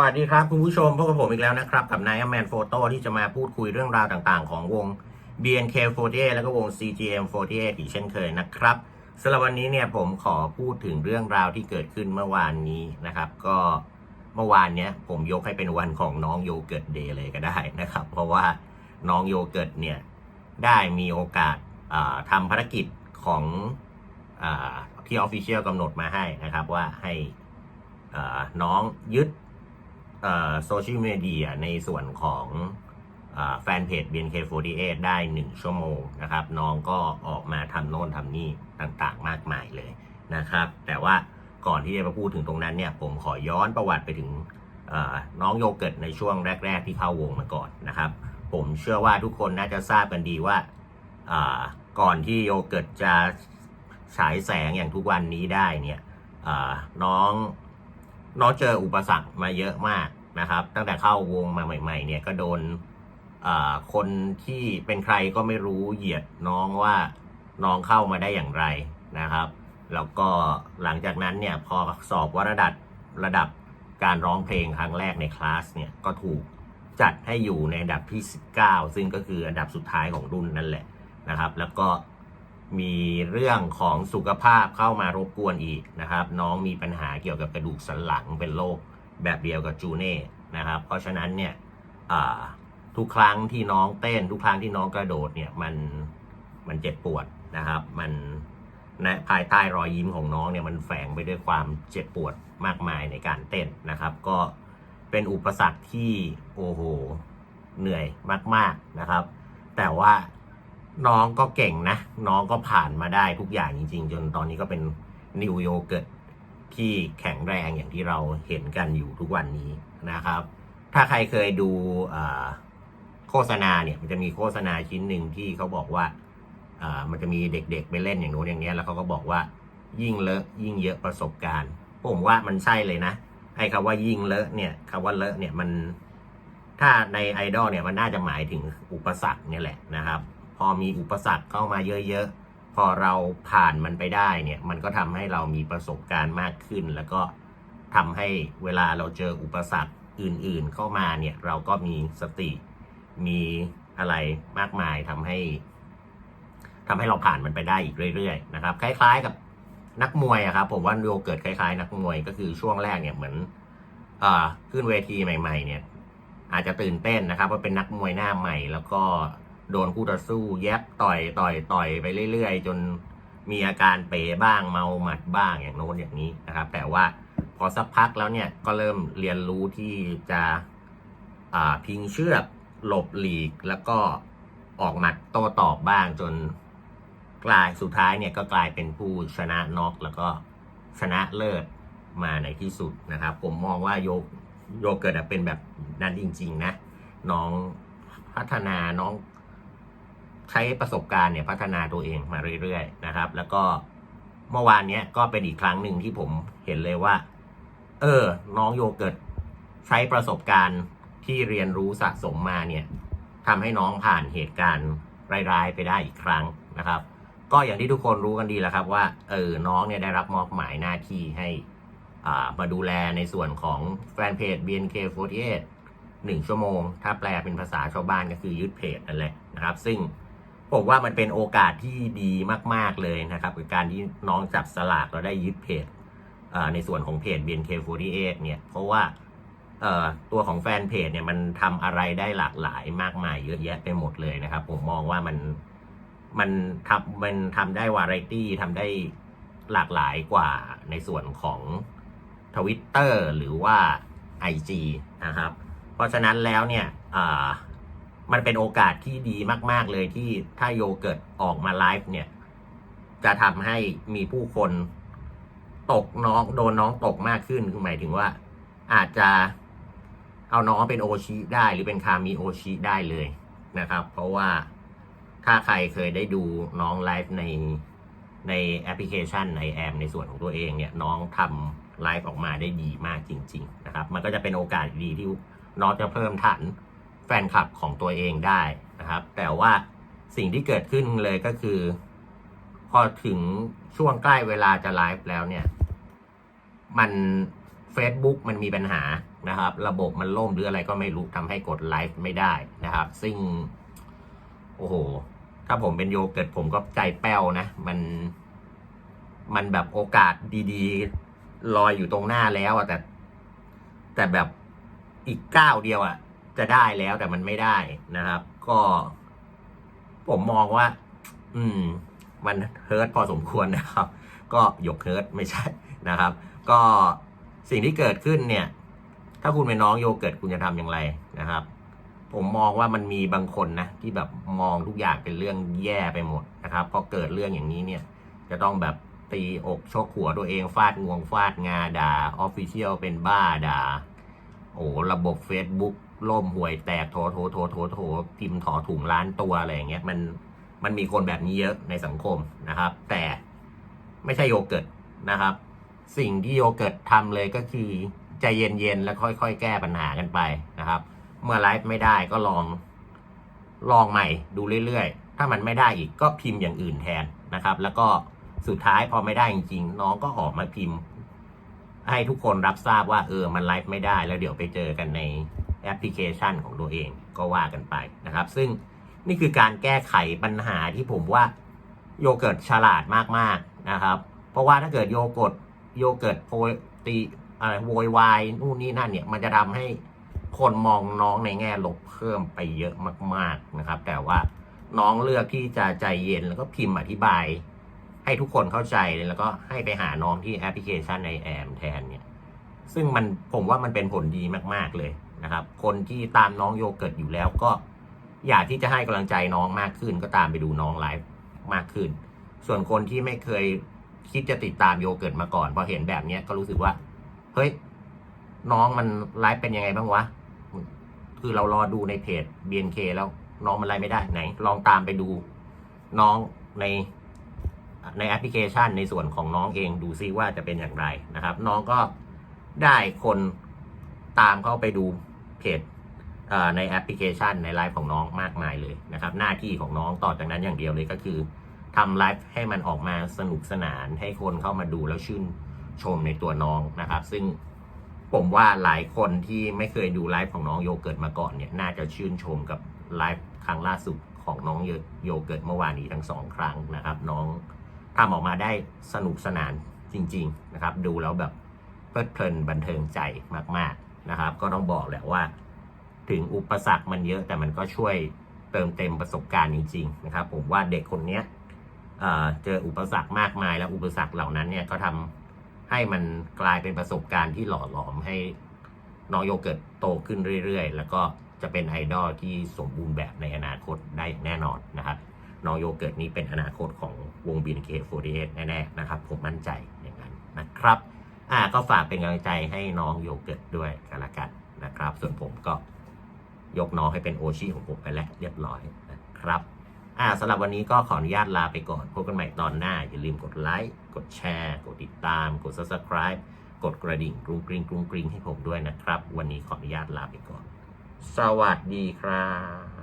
วัสดีครับ คุณผู้ชมพบกับผมอีกแล้วนะครับ กับนายแมนโฟโต้ที่จะมาพูดคุยเรื่องราวต่างๆ ของวง BNK48 แล้วก็วง CGM48 อีกเช่นเคยนะครับสำหรับวันนี้เนี่ยผมขอพูดถึงเรื่องราวที่เกิดขึ้นเมื่อวานนี้นะครับ ก็เมื่อวานเนี้ยผมยกให้เป็นวันของน้องโยเกิร์ตเดย์เลยก็ได้นะครับ เพราะว่าน้องโยเกิร์ตเนี่ยได้มีโอกาสอ่าทำภารกิจของอที่ออฟฟิเชียลกำหนดมาให้นะครับว่าให้น้องยึด โซเชียลมีเดียในส่วนของแฟนเพจ BNK48 ได้ 1 ชั่วโมงนะครับ น้องก็ออกมาทำโน่นทำนี่ต่างๆ มากมายเลยนะครับ แต่ว่าก่อนที่จะมาพูดถึงตรงนั้นเนี่ย ผมขอย้อนประวัติไปถึงน้องโยเกิร์ตในช่วงแรก ๆ ที่เข้าวงมาก่อนนะครับ ผมเชื่อว่าทุกคนน่าจะทราบกันดีว่าก่อนที่โยเกิร์ตจะฉายแสงอย่างทุกวันนี้ได้เนี่ยน้องน้องเจออุปสรรคมาเยอะมาก นะครับ ตั้งแต่เข้าวงมาใหม่ๆเนี่ยก็โดนคนที่เป็นใครก็ไม่รู้เหยียดน้องว่าน้องเข้ามาได้อย่างไรนะครับแล้วก็หลังจากนั้นเนี่ยพอสอบวัดระดับระดับการร้องเพลงครั้งแรกในคลาสเนี่ยก็ถูกจัดให้อยู่ในอันดับที่ 19 ซึ่งก็คืออันดับสุดท้ายของรุ่นนั่นแหละนะครับ แล้วก็มีเรื่องของสุขภาพเข้ามารบกวนอีกนะครับ น้องมีปัญหาเกี่ยวกับกระดูกสันหลังเป็นโรค แบบเดียวกับจูเน่นะครับ เพราะฉะนั้นเนี่ยทุกครั้งที่น้องเต้น ทุกครั้งที่น้องกระโดดเนี่ยมันมันเจ็บปวดนะครับ มันในภายใต้รอยยิ้มของน้องเนี่ยมันแฝงไปด้วยความเจ็บปวดมากมายในการเต้นนะครับ ก็เป็นอุปสรรคที่โอ้โหเหนื่อยมาก ๆนะครับ แต่ว่าน้องก็เก่งนะ น้องก็ผ่านมาได้ทุกอย่างจริง ๆ จนตอนนี้ก็เป็นนิวโยเกิร์ต ที่แข็งแรงอย่างที่เราเห็นกันอยู่ทุกวันนี้นะครับ ถ้าใครเคยดูโฆษณาเนี่ยมันจะมีโฆษณาชิ้นหนึ่งที่เขาบอกว่ามันจะมีเด็กๆไปเล่นอย่างโน้นอย่างนี้แล้วเขาก็บอกว่ายิ่งเลอะยิ่งเยอะประสบการณ์ ผมว่ามันใช่เลยนะไอ้คำว่ายิ่งเลอะเนี่ยคำว่าเลอะเนี่ยมันถ้าในไอดอลเนี่ยมันน่าจะหมายถึงอุปสรรคเนี่ยแหละนะครับ พอมีอุปสรรคเข้ามาเยอะๆ พอเราผ่านมันไปได้เนี่ย มันก็ทำให้เรามีประสบการณ์มากขึ้น แล้วก็ทำให้เวลาเราเจออุปสรรคอื่นๆ เข้ามาเนี่ย เราก็มีสติ มีอะไรมากมายทำให้ทำให้เราผ่านมันไปได้อีกเรื่อยๆนะครับ คล้ายๆกับนักมวยอะครับ ผมว่าโยเกิร์ตคล้ายๆ นักมวยก็คือช่วงแรกเนี่ยเหมือนอขึ้นเวทีใหม่ ๆ เนี่ย อาจจะตื่นเต้นนะครับว่าเป็นนักมวยหน้าใหม่ แล้วก็ โดนคู่ต่อสู้ แยบต่อยต่อยต่อยไปเรื่อยๆ จนมีอาการเป๋บ้างเมาหมัดบ้างอย่างโน้นอย่างนี้นะครับ แต่ว่าพอสักพักแล้วเนี่ยก็เริ่มเรียนรู้ที่จะพิงเชือกหลบหลีกแล้วก็ออกหมัดโต้ตอบบ้างจนกลายสุดท้ายเนี่ยก็กลายเป็นผู้ชนะน็อกแล้วก็ชนะเลิศมาในที่สุดนะครับ ผมมองว่าโยโยเกิร์ตเป็นแบบนั้นจริง ๆ นะ น้องพัฒนาน้อง ใช้ประสบการณ์เนี่ยพัฒนาตัวเองมาเรื่อยๆนะครับ แล้วก็เมื่อวานเนี้ยก็เป็นอีกครั้งหนึ่งที่ผมเห็นเลยว่า เออ น้องโยเกิร์ตใช้ประสบการณ์ที่เรียนรู้สะสมมาเนี่ยทำให้น้องผ่านเหตุการณ์ร้ายๆไปได้อีกครั้งนะครับ ก็อย่างที่ทุกคนรู้กันดีแล้วครับว่า เออ น้องเนี่ยได้รับมอบหมายหน้าที่ให้อ่ามาดูแลในส่วนของแฟนเพจ BNK48 หนึ่งชั่วโมง ถ้าแปลเป็นภาษาชาวบ้านก็คือยึดเพจนั่นแหละนะครับ ซึ่ง ผมว่ามันเป็นโอกาสที่ดีมาก ๆเลยนะครับกับการที่น้องจับสลากเราได้ยึดเพจในส่วนของเพจ BNK48 เนี่ย เพราะว่าตัวของแฟนเพจเนี่ยมันทำอะไรได้หลากหลายมากมายเยอะแยะไปหมดเลยนะครับ ผมมองว่ามันมันทำมันทำได้วาไรตี้ทำได้หลากหลายกว่าในส่วนของทวิตเตอร์หรือว่า IG นะครับ เพราะฉะนั้นแล้วเนี่ย มันเป็นโอกาสที่ดีมาก ๆ เลยที่ถ้าโยเกิร์ตออกมาไลฟ์เนี่ย จะทำให้มีผู้คนตกน้องโดนน้องตกมากขึ้นคือหมายถึงว่า อาจจะเอาน้องเป็นโอชิได้หรือเป็นคามิโอชิได้เลยนะครับ เพราะว่าถ้าใครเคยได้ดูน้องไลฟ์ในในแอปพลิเคชันในแอปในส่วนของตัวเองเนี่ยน้องทำไลฟ์ออกมาได้ดีมากจริง ๆ นะครับ มันก็จะเป็นโอกาสดีที่น้องจะเพิ่มฐาน แฟนคลับของตัวเองได้นะครับ แต่ว่าสิ่งที่เกิดขึ้นเลยก็คือ พอถึงช่วงใกล้เวลาจะไลฟ์แล้วเนี่ย มัน Facebook มันมีปัญหานะครับ ระบบมันล่มหรืออะไรก็ไม่รู้ทำให้กดไลฟ์ไม่ได้นะครับ ซึ่ง โอ้โห ถ้าผมเป็นโยเกิร์ตผมก็ใจแป้วนะ มันมันแบบโอกาสดีๆ ลอยอยู่ตรงหน้าแล้วอะแต่ แต่แบบอีกก้าวเดียวอะ จะได้แล้วแต่มันไม่ได้นะครับ ก็ ผมมองว่า อืม มันเฮิร์ตพอสมควรนะครับ ก็ยกเฮิร์ตไม่ใช่นะครับ ก็สิ่งที่เกิดขึ้นเนี่ย ถ้าคุณเป็นน้องโยเกิร์ตคุณจะทำอย่างไรนะครับ ผมมองว่ามันมีบางคนนะที่แบบมองทุกอย่างเป็นเรื่องแย่ไปหมดนะครับพอเกิดเรื่องอย่างนี้เนี่ย จะต้องแบบตีอกชกหัวตัวเองฟาดงวงฟาดงาด่าออฟฟิเชียลเป็นบ้าด่า โอ้ระบบ Facebook ล่มห่วยแตกโถโถโถโถโถพิมพ์ถอถุงล้านตัวอะไรอย่างเงี้ยมันมันมีคนแบบนี้เยอะในสังคมนะครับ แต่ไม่ใช่โยเกิร์ตนะครับ สิ่งที่โยเกิร์ตทำเลยก็คือใจเย็นๆแล้วค่อยๆ แก้ปัญหากันไปนะครับ เมื่อไลฟ์ไม่ได้ก็ลองลองใหม่ดูเรื่อยๆ ถ้ามันไม่ได้อีกก็พิมพ์อย่างอื่นแทนนะครับ แล้วก็สุดท้ายพอไม่ได้จริงๆ น้องก็ออกมาพิมพ์ ให้ทุกคนรับทราบว่าเออมันไลฟ์ไม่ได้แล้วเดี๋ยวไปเจอกันใน แอปพลิเคชันของตัวเองก็ว่ากันไปนะครับ ซึ่งนี่คือการแก้ไขปัญหาที่ผมว่าโยเกิร์ตฉลาดมากๆนะครับ เพราะว่าถ้าเกิดโยเกิร์ตโยเกิร์ตโพตีอะไรโวยวายนู่นนี่นั่นเนี่ยมันจะทำให้คนมองน้องในแง่ลบเพิ่มไปเยอะมาก ๆนะครับ แต่ว่าน้องเลือกที่จะใจเย็นแล้วก็พิมพ์อธิบาย ให้ทุกคนเข้าใจแล้วก็ให้ไปหาน้องที่แอปพลิเคชันในแอมแทนเนี่ย ซึ่งมันผมว่ามันเป็นผลดีมาก ๆเลย นะครับ คนที่ตามน้องโยเกิร์ตอยู่แล้วก็อยากที่จะให้กำลังใจน้องมากขึ้น ก็ตามไปดูน้องไลฟ์มากขึ้น ส่วนคนที่ไม่เคยคิดจะติดตามโยเกิร์ตมาก่อนพอเห็นแบบเนี้ยก็รู้สึกว่าเฮ้ยน้องมันไลฟ์เป็นยังไงบ้างวะคือเรารอดูในเพจ BNK แล้วน้องมันไลฟ์ไม่ได้ไหน ลองตามไปดูน้องในในแอปพลิเคชันในส่วนของน้องเองดูซิว่าจะเป็นอย่างไรนะครับ น้องก็ได้คนตามเข้าไปดู เพจในแอปพลิเคชันในไลฟ์ของน้องมากมายเลยนะครับ หน้าที่ของน้องต่อจากนั้นอย่างเดียวเลยก็คือทำไลฟ์ให้มันออกมาสนุกสนานให้คนเข้ามาดูแล้วชื่นชมในตัวน้องนะครับ ซึ่งผมว่าหลายคนที่ไม่เคยดูไลฟ์ของน้องโยเกิร์ตมาก่อนเนี่ยน่าจะชื่นชมกับไลฟ์ครั้งล่าสุดของน้องโยเกิร์ตเมื่อวานนี้ทั้งสองครั้งนะครับ น้องทำออกมาได้สนุกสนานจริง ๆ นะครับ ดูแล้วแบบเพลิดเพลินบันเทิงใจมาก ๆ นะครับ ก็ต้องบอกแหละว่า ถึงอุปสรรคมันเยอะแต่มันก็ช่วยเติมเต็มประสบการณ์จริงๆนะครับ ผมว่าเด็กคนเนี้ยเจออุปสรรคมากมายแล้วอุปสรรคเหล่านั้นเนี่ยก็ทำให้มันกลายเป็นประสบการณ์ที่หล่อหลอมให้น้องโยเกิร์ตโตขึ้นเรื่อยๆ แล้วก็จะเป็นไอดอลที่สมบูรณ์แบบในอนาคตได้อย่างแน่นอนนะครับน้องโยเกิร์ตนี้เป็นอนาคตของวง BNK48 แน่ๆนะครับ ผมมั่นใจอย่างนั้นนะครับ อ่าก็ฝากเป็นกำลังใจให้น้องโยเกิร์ตด้วยกันละกันนะครับ ส่วนผมก็ยกน้องให้เป็นโอชิของผมไปแล้วเรียบร้อยนะครับอ่าสำหรับวันนี้ก็ขออนุญาตลาไปก่อน พบกันใหม่ตอนหน้า อย่าลืมกดไลค์ กดแชร์ กดติดตาม กด subscribe กดกระดิ่งกรุงกริงกรุงกริงให้ผมด้วยนะครับ วันนี้ขออนุญาตลาไปก่อน สวัสดีครับ